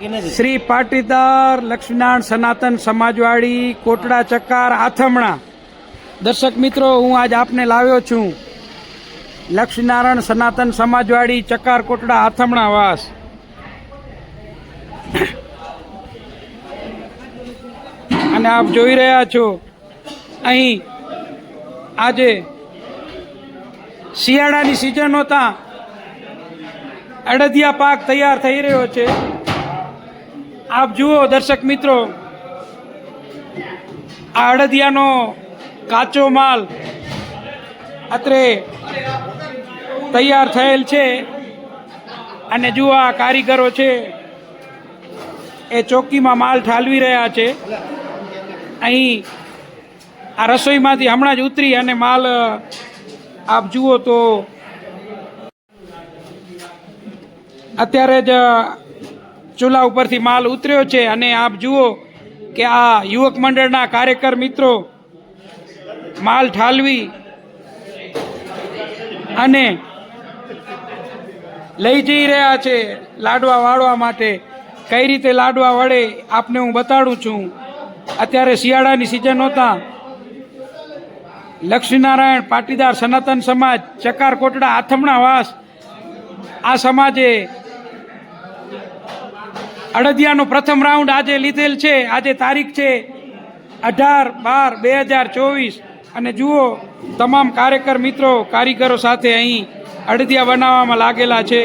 શ્રી પાટીદાર લક્ષ્મીનારાયણ સનાતન સમાજવાડી, કોટડા ચક્કાર, આથમણા. દર્શક મિત્રો, હું આજ આપને લાવ્યો છું લક્ષ્મીનારાયણ સનાતન સમાજવાડી, ચક્કાર, કોટડા, આથમણા વાસ. અને આપ જોઈ રહ્યા છો, અહીં આજે શિયાળાની સિઝન હોતા અડદિયા પાક તૈયાર થઈ રહ્યો છે. આપ જુઓ દર્શક મિત્રો આ અડદિયાનો કાચો માલ અત્રે તૈયાર થયેલ છે અને જુઓ આ કારીગરો છે, એ ચોકીમાં માલ ઠાલવી રહ્યા છે. અહીં આ રસોઈમાંથી હમણાં જ ઉતરી અને માલ આપ જુઓ તો અત્યારે જ ચૂલા ઉપરથી માલ ઉતર્યો છે અને આપ જુઓ કે આ યુવક મંડળના કાર્યકર મિત્રો માલ ઠાલવી અને લઈ જઈ રહ્યા છે લાડવા વાળવા માટે. કઈ રીતે લાડવા વળે આપને હું બતાડું છું. અત્યારે શિયાળાની સિઝન હોતા લક્ષ્મીનારાયણ, પાટીદાર, સનાતન સમાજ, ચકાર કોટડા, આથમણા વાસ આ સમાજે અડદિયાનો પ્રથમ રાઉન્ડ આજે લીધેલ છે. આજે તારીખ છે અઢાર બાર બે હજાર ચોવીસ. અને જુઓ, તમામ કાર્યકર મિત્રો, કારીગરો સાથે અહીં અડદિયા બનાવવામાં લાગેલા છે.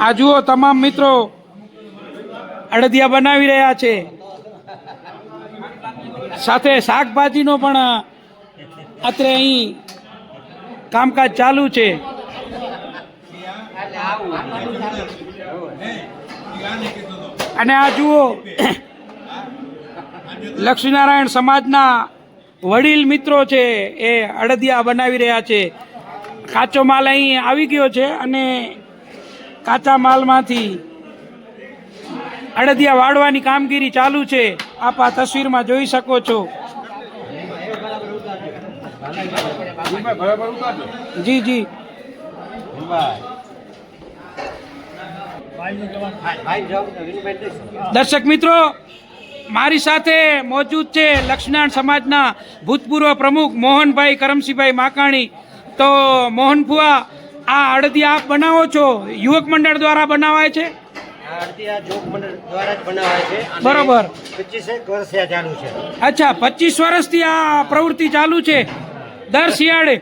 આ જુઓ, તમામ મિત્રો અડદિયા બનાવી રહ્યા છે. સાથે શાકભાજીનો પણ અત્રે અહીં કામકાજ ચાલુ છે. અને આ જુઓ લક્ષ્મીનારાયણ સમાજના વડીલ મિત્રો છે એ અડદિયા બનાવી રહ્યા છે. કાચો માલ અહીં આવી ગયો છે અને કાચા માલમાંથી અડદિયા વાળવાની કામગીરી ચાલુ છે. આપ આ તસવીરમાં જોઈ શકો છો. જી જી. દર્શક મિત્રો મારી સાથે મોજૂદ છે લક્ષ્મણ સમાજના ભૂતપૂર્વ પ્રમુખ મોહનભાઈ કરમસિંહભાઈ માકાણી. તો મોહન ફુઆ આ અડધી આપ બનાવો છો? યુવક મંડળ દ્વારા બનાવાય છે? આ અડદિયા જોગ મંડળ દ્વારા જ બનાવાય છે અને બરોબર. 25 વર્ષથી આ ચાલુ છે. અચ્છા પચીસ વર્ષથી આ પ્રવૃત્તિ ચાલુ છે? દર શિયાળે?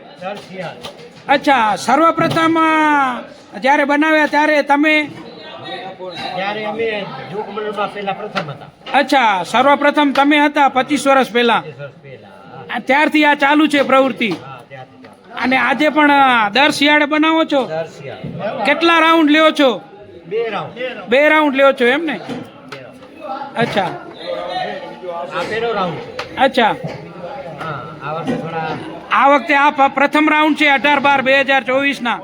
અચ્છા સર્વપ્રથમ જ્યારે બનાવ્યા ત્યારે તમે ત્યારે અમે જોગ મંડળમાં પહેલા પ્રથમ હતા. અચ્છા સર્વપ્રથમ તમે હતા પચીસ વર્ષ પહેલા. 25 વર્ષ પહેલા આ ત્યારથી આ ચાલુ છે પ્રવૃત્તિ. હા ત્યારથી ચાલુ. અને આજે પણ દર શિયાળે બનાવો છો? કેટલા રાઉન્ડ લ્યો છો? બે રાઉન્ડ. બે લ્યો છો એમ ને? અચ્છા. અચ્છા. આ વર્ષે થોડા આ વખતે આ પ્રથમ રાઉન્ડ છે અઢાર બાર બે હજાર ચોવીસના.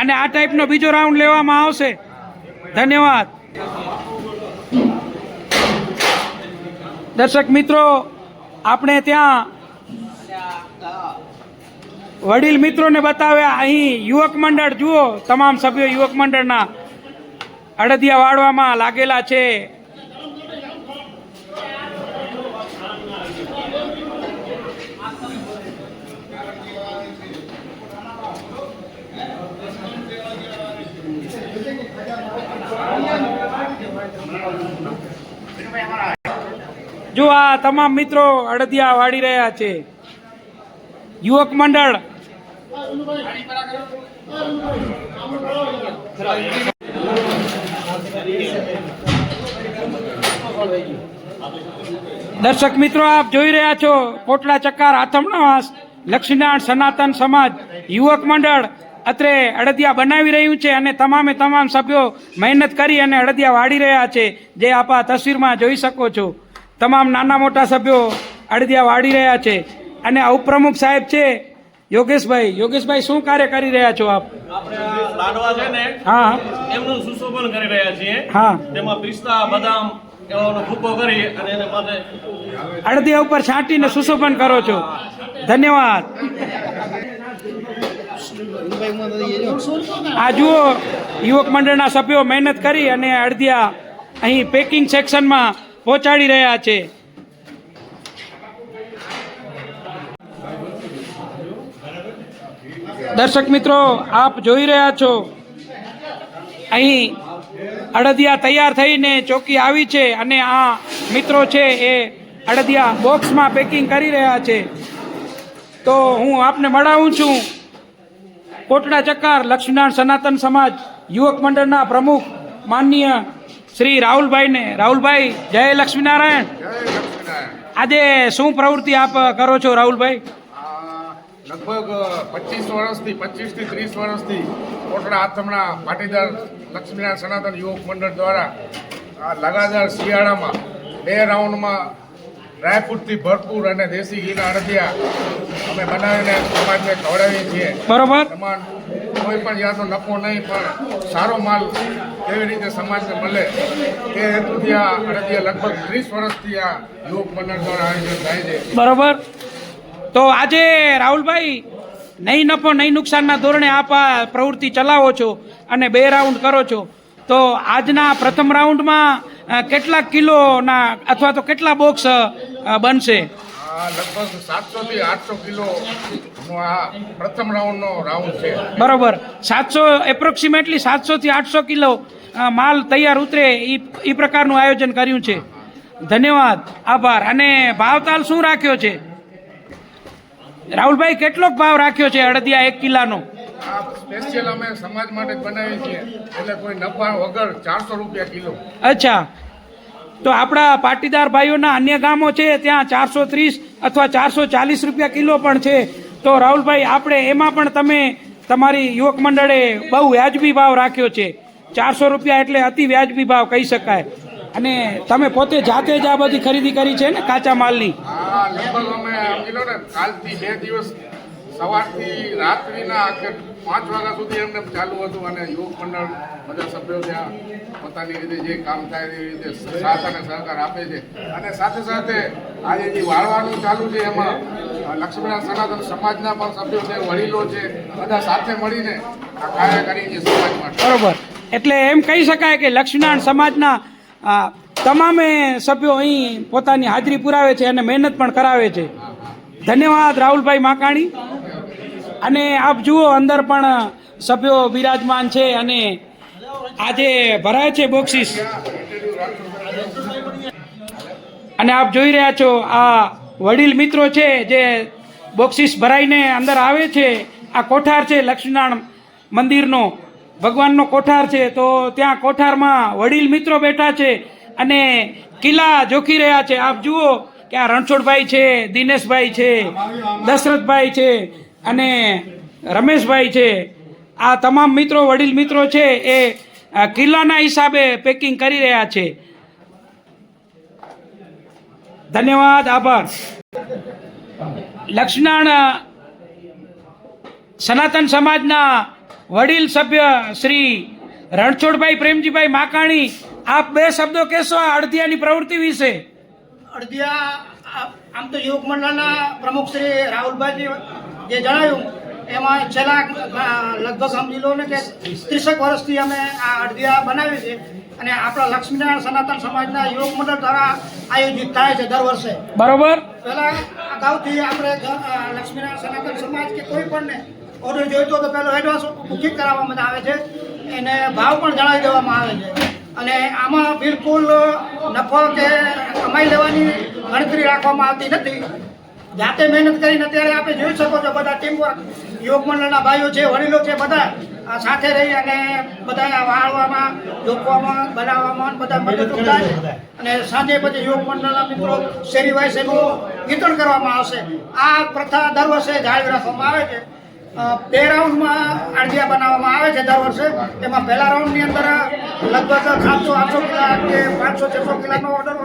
અને આ ટાઈપનો બીજો રાઉન્ડ લેવામાં આવશે. ધન્યવાદ. દર્શક મિત્રો, આપણે ત્યાં વડીલ મિત્રોને બતાવ્યા. અહીં યુવક મંડળ, જુઓ, તમામ સભ્યો યુવક મંડળના અડદિયા વાળવામાં લાગેલા છે. જો આ તમામ મિત્રો અડદિયા વાળી રહ્યા છે. યુવક મંડળ. દર્શક મિત્રો, આપ જોઈ રહ્યા છો કોટલા ચક્કાર આથમણાવાસ લક્ષ્મીનારાયણ સનાતન સમાજ યુવક મંડળ. અત્રે અડદિયા બનાવી રહ્યું છે અને તમામે તમામ સભ્યો મહેનત કરી અને અડદિયા વાળી રહ્યા છે. જે આપ આ તસવીરમાં જોઈ શકો છો. તમામ નાના મોટા સભ્યો અડદિયા વાળી રહ્યા છે. અને આ ઉપપ્રમુખ સાહેબ છે યોગેશભાઈ. યોગેશભાઈ શું કાર્ય કરી રહ્યા છો આપ? આપણે લાડવા છે ને હા એમનું સુશોભન કરી રહ્યા છીએ. હા. તેમાં પિસ્તા બદામ અડદિયા ઉપર છાંટીને સુશોભન કરો છો. ધન્યવાદ. આ જુઓ યુવક મંડળના સભ્યો મહેનત કરી અને અડધિયા અહીં પેકિંગ સેક્શનમાં પહોંચાડી રહ્યા છે. દર્શક મિત્રો, આપ જોઈ રહ્યા છો, અહીં અડદિયા તૈયાર થઈને ચોકી આવી છે અને આ મિત્રો છે એ અડદિયા બોક્સમાં પેકિંગ કરી રહ્યા છે. તો હું આપને મળાવું છું કોટડા ચક્કાર લક્ષ્મીનારાયણ સનાતન સમાજ યુવક મંડળના પ્રમુખ માનનીય શ્રી રાહુલભાઈને. રાહુલભાઈ જય લક્ષ્મીનારાયણ. આજે શું પ્રવૃત્તિ આપ કરો છો રાહુલભાઈ? લગભગ પચીસ વર્ષથી પચીસથી ત્રીસ વર્ષથી કોટડા આથમણા પાટીદાર લક્ષ્મીનારાયણ સનાતન યુવક મંડળ દ્વારા લગાતાર શિયાળામાં બે રાઉન્ડમાં ડ્રાયફ્રૂટથી ભરપૂર અને દેશી ઘીના અડદિયા અમે બનાવીને સમાજને ખવડાવીએ છીએ. બરોબર. સમાન કોઈ પણ જાતનો નફો નહીં પણ સારો માલ કેવી રીતે સમાજને મળે એ હેતુથી આ અડદિયા લગભગ ત્રીસ વર્ષથી આ યોગ મંડળ દ્વારા આયોજન થાય છે. બરોબર. તો આજે રાહુલભાઈ નહીં નફો નહીં નુકસાનના ધોરણે આપ આ પ્રવૃત્તિ ચલાવો છો અને બે રાઉન્ડ કરો છો. તો આજના પ્રથમ રાઉન્ડમાં કેટલા કિલોના અથવા તો કેટલા બોક્સ બનશે? લગભગ સાતસો થી આઠસો કિલો આ પ્રથમ રાઉન્ડ નો રાઉન્ડ છે. બરોબર. સાતસો એપ્રોક્સિમેટલી સાતસોથી આઠસો કિલો માલ તૈયાર ઉતરે એ પ્રકારનું આયોજન કર્યું છે. ધન્યવાદ. આભાર. અને ભાવતાલ શું રાખ્યો છે? રાહુલભાઈ કેટલોક ભાવ રાખ્યો છે અડદિયા એક કિલાનો? આ સ્પેશિયલ અમે સમાજ માટે બનાવીએ છીએ. એટલે કોઈ નફા વગર ચારસો રૂપિયા કિલો. અચ્છા. તો આપણા પાટીદાર ભાઈઓના અન્ય ગામો છે ત્યાં ચારસો ત્રીસ અથવા ચારસો ચાલીસ રૂપિયા કિલો પણ છે. તો રાહુલભાઈ આપણે એમાં પણ તમે તમારી યુવક મંડળે બહુ વ્યાજબી ભાવ રાખ્યો છે. ચારસો રૂપિયા એટલે અતિ વ્યાજબી ભાવ કહી શકાય. અને તમે પોતે જાતે જ આ બધી ખરીદી કરી છે ને કાચા માલની? હા લગભગ અમે કાલથી બે દિવસ સવારથી રાત્રિના પાંચ વાગ્યા સુધી એમને ચાલુ હતું અને યુવક મંડળ બધા સભ્યો ત્યાં પોતાની રીતે જે કામ થાય એ રીતે સાથ અને સહકાર આપે છે. અને સાથે સાથે આજે જે વાળવાનું ચાલુ છે એમાં લક્ષ્મીનારાયણ સનાતન સમાજના પણ સભ્યો છે વડીલો છે બધા સાથે મળીને આ કાર્ય કરી છે સમાજ માટે. બરોબર. એટલે એમ કહી શકાય કે લક્ષ્મીનારાયણ સમાજના તમામે સભ્યો અહીં પોતાની હાજરી પુરાવે છે અને મહેનત પણ કરાવે છે. ધન્યવાદ રાહુલભાઈ માકાણી. અને આપ જુઓ, અંદર પણ સભ્યો બિરાજમાન છે અને આજે ભરાય છે બોક્સિસ. અને આપ જોઈ રહ્યા છો, આ વડીલ મિત્રો છે જે બોક્સિસ ભરાઈને અંદર આવે છે. આ કોઠાર છે, લક્ષ્મીનારાયણ મંદિરનો. ભગવાનનો કોઠાર છે, તો ત્યાં કોઠારમાં વડીલ મિત્રો બેઠા છે અને કિલ્લા જોખી રહ્યા છે. આપ જુઓ કે આ રણછોડભાઈ છે, દિનેશભાઈ છે, દશરથભાઈ છે અને રમેશભાઈ છે, આ તમામ મિત્રો, વડીલ મિત્રો છે, એ કિલ્લાના હિસાબે પેકિંગ કરી રહ્યા છે. ધન્યવાદ, આભાર. લક્ષ્મણ સનાતન સમાજના વડીલ સભ્ય શ્રી રણછોડભાઈ પ્રેમજીભાઈ માકાણી, આપ બે શબ્દો કહેશો આ અડધિયાની પ્રવૃત્તિ વિશે? અડધિયા આમ તો યુવક મંડળના પ્રમુખ શ્રી રાહુલભાઈ જે જણાવ્યું એમાં છેલ્લા લગભગ સમજી લો ને કે ત્રીસેક વર્ષથી અમે આ અડધિયા બનાવી છે અને આપણા લક્ષ્મીનારાયણ સનાતન સમાજના યુવક મંડળ દ્વારા આયોજિત થાય છે દર વર્ષે. બરોબર. પહેલા અગાઉથી આપણે લક્ષ્મીનારાયણ સનાતન સમાજ કે કોઈ પણને ઓર્ડર જોઈતો તો પહેલો એડવાન્સ બુકિંગ કરાવવામાં આવે છે. એને ભાવ પણ જણાવી દેવામાં આવે છે. અને આમાં બિલકુલ નફો કે કમાઈ લેવાની ગણતરી રાખવામાં આવતી નથી. જાતે મહેનત કરીને અત્યારે આપણે જોઈ શકો છો બધા ટીમ વર્ક યોગ મંડળના ભાઈઓ છે વડીલો છે બધા સાથે રહી અને બધા વાળવામાં જોખવામાં બનાવવામાં બધા મદદરૂપ થાય છે. અને સાંજે પછી યોગ મંડળના મિત્રો શેરી વાઇસ એનું વિતરણ કરવામાં આવશે. આ પ્રથા દર વર્ષે જાળવી રાખવામાં આવે છે. બે રાઉન્ડમાં અડધિયા બનાવવામાં આવે છે દર વર્ષે. એમાં પહેલા રાઉન્ડની અંદર લગભગ સાતસો આઠસો કિલા કે પાંચસો છસો કિલાનો ઓર્ડર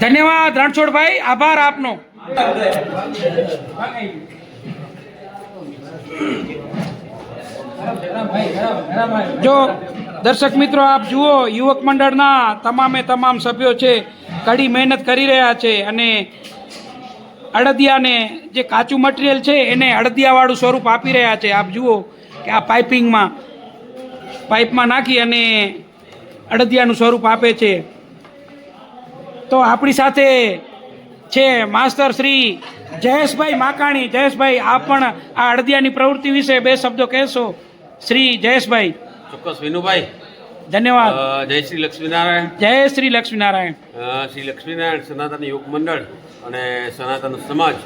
ધન્યવાદ, રણછોડભાઈ, આભાર આપનો. જો દર્શક મિત્રો, આપ જુઓ, યુવક મંડળના તમામે તમામ સભ્યો છે, કડી મહેનત કરી રહ્યા છે અને અડદિયાને જે કાચું મટીરિયલ છે, એને અડદિયાવાળું સ્વરૂપ આપી રહ્યા છે. આપ જુઓ કે આ પાઇપિંગમાં પાઇપમાં નાખી અને અડદિયાનું સ્વરૂપ આપે છે. તો આપણી સાથે છે માસ્તર શ્રી જયેશભાઈ માકાણી. જયેશભાઈ આપ પણ આ અડદિયાની પ્રવૃત્તિ વિશે બે શબ્દો કહેશો? શ્રી જયેશભાઈ. ચોક્કસ વિનુભાઈ. ધન્યવાદ. જય શ્રી લક્ષ્મીનારાયણ. જય શ્રી લક્ષ્મીનારાયણ. શ્રી લક્ષ્મીનારાયણ સનાતન યોગ મંડળ અને સનાતન સમાજ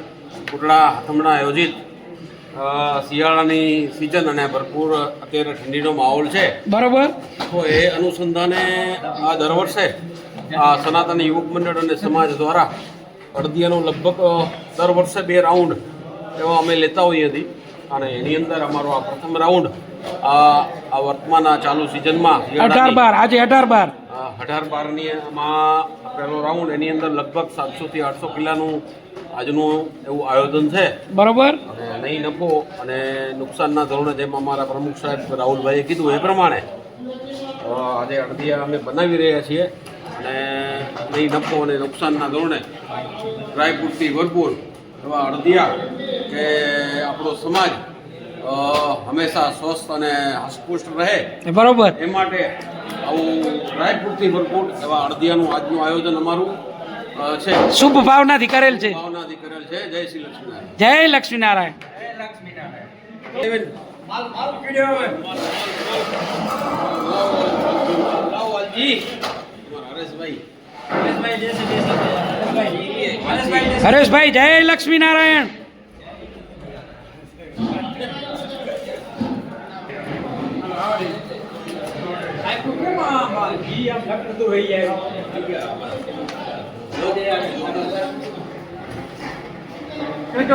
કુટડા હાથમણા આયોજિત શિયાળાની સિઝન અને ભરપૂર અત્યારે ઠંડીનો માહોલ છે. બરાબર. તો એ અનુસંધાને આ દર વર્ષે આ સનાતન યુવક મંડળ અને સમાજ દ્વારા અડદિયાનો લગભગ દર વર્ષે બે રાઉન્ડ એવા અમે લેતા હોઈએ છીએ. અને એની અંદર અમારો આ પ્રથમ રાઉન્ડ આ આ વર્તમાન આ ચાલુ સિઝનમાં અઢાર બાર આજે અઢાર બાર. અઢાર બારની માં પહેલો રાઉન્ડ એની અંદર લગભગ સાતસોથી આઠસો કિલ્લાનું આજનું એવું આયોજન છે. બરોબર. અને નહીં નફો અને નુકસાનના ધોરણે જેમ અમારા પ્રમુખ સાહેબ રાહુલભાઈએ કીધું એ પ્રમાણે આજે અડદિયા અમે બનાવી રહ્યા છીએ અને નહીં નફો અને નુકસાનના ધોરણે ડ્રાયફ્રૂટથી ભરપૂર એવા અડદિયા કે આપણો સમાજ હંમેશા સ્વસ્થ અને હસપુષ્ટ રહે. બરોબર. એ માટે આવું ડ્રાયફ્રૂટથી ભરપૂર એવા અડદિયાનું આજનું આયોજન અમારું છે શુભ ભાવનાથી કરેલ છે ભાવનાથી કરેલ છે જય શ્રી લક્ષ્મીનારાયણ જય લક્ષ્મીનારાયણ હરેશભાઈ જય લક્ષ્મીનારાયણ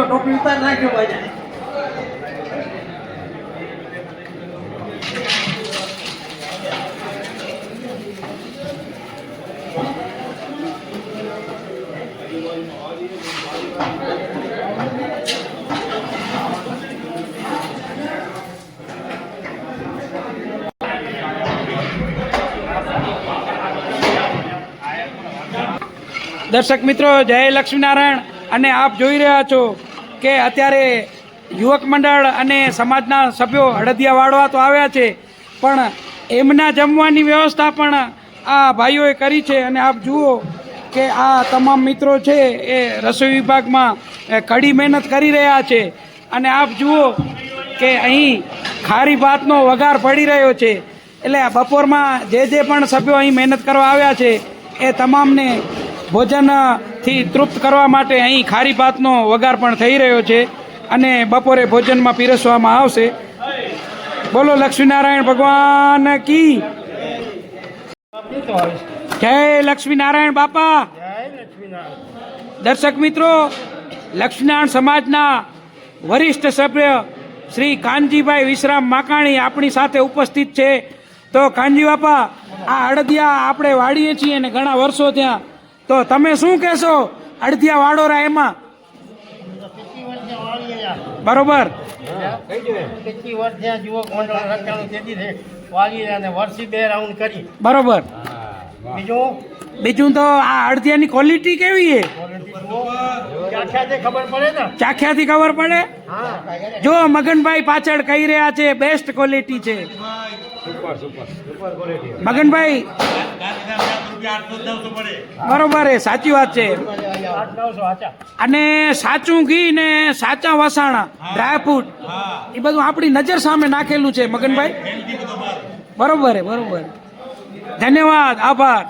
ટોપી ઉતાર નાખ્યો ભાઈ. દર્શક મિત્રો, જય લક્ષ્મીનારાયણ. અને આપ જોઈ રહ્યા છો કે અત્યારે યુવક મંડળ અને સમાજના સભ્યો હળદિયા વાળવા તો આવ્યા છે, પણ એમના જમવાની વ્યવસ્થા પણ આ ભાઈઓએ કરી છે. અને આપ જુઓ કે આ તમામ મિત્રો છે એ રસોઈ વિભાગમાં કડી મહેનત કરી રહ્યા છે. અને આપ જુઓ કે અહીં ખારી ભાતનો વઘાર પડી રહ્યો છે. એટલે બપોરમાં જે જે પણ સભ્યો અહીં મહેનત કરવા આવ્યા છે, એ તમામને ભોજનથી તૃપ્ત કરવા માટે અહીં ખારી ભાતનો વઘાર પણ થઈ રહ્યો છે અને બપોરે ભોજનમાં પીરસવામાં આવશે. બોલો લક્ષ્મીનારાયણ ભગવાન કી? જય લક્ષ્મીનારાયણ બાપા. દર્શક મિત્રો, લક્ષ્મીનારાયણ સમાજના વરિષ્ઠ સભ્ય શ્રી કાનજીભાઈ વિશ્રામ માકાણી આપણી સાથે ઉપસ્થિત છે. તો કાનજી બાપા, આ અડદિયા આપણે વાળીએ છીએ ને ઘણા વર્ષો ત્યાં તો તમે શું કહેશો? અડધિયા વાડોરા એમાં? બરોબર. બરોબર. બીજું બીજું તો આ અડધિયાની ક્વોલિટી કેવી છે? ચાખ્યાથી ખબર પડે જો મગનભાઈ પાછળ કહી રહ્યા છે બેસ્ટ ક્વોલિટી છે. મગનભાઈ બરોબર એ સાચી વાત છે. અને સાચું ઘી ને સાચા વસાણા ડ્રાયફ્રૂટ એ બધું આપણી નજર સામે નાખેલું છે મગનભાઈ. બરોબર બરોબર. ધન્યવાદ આભાર.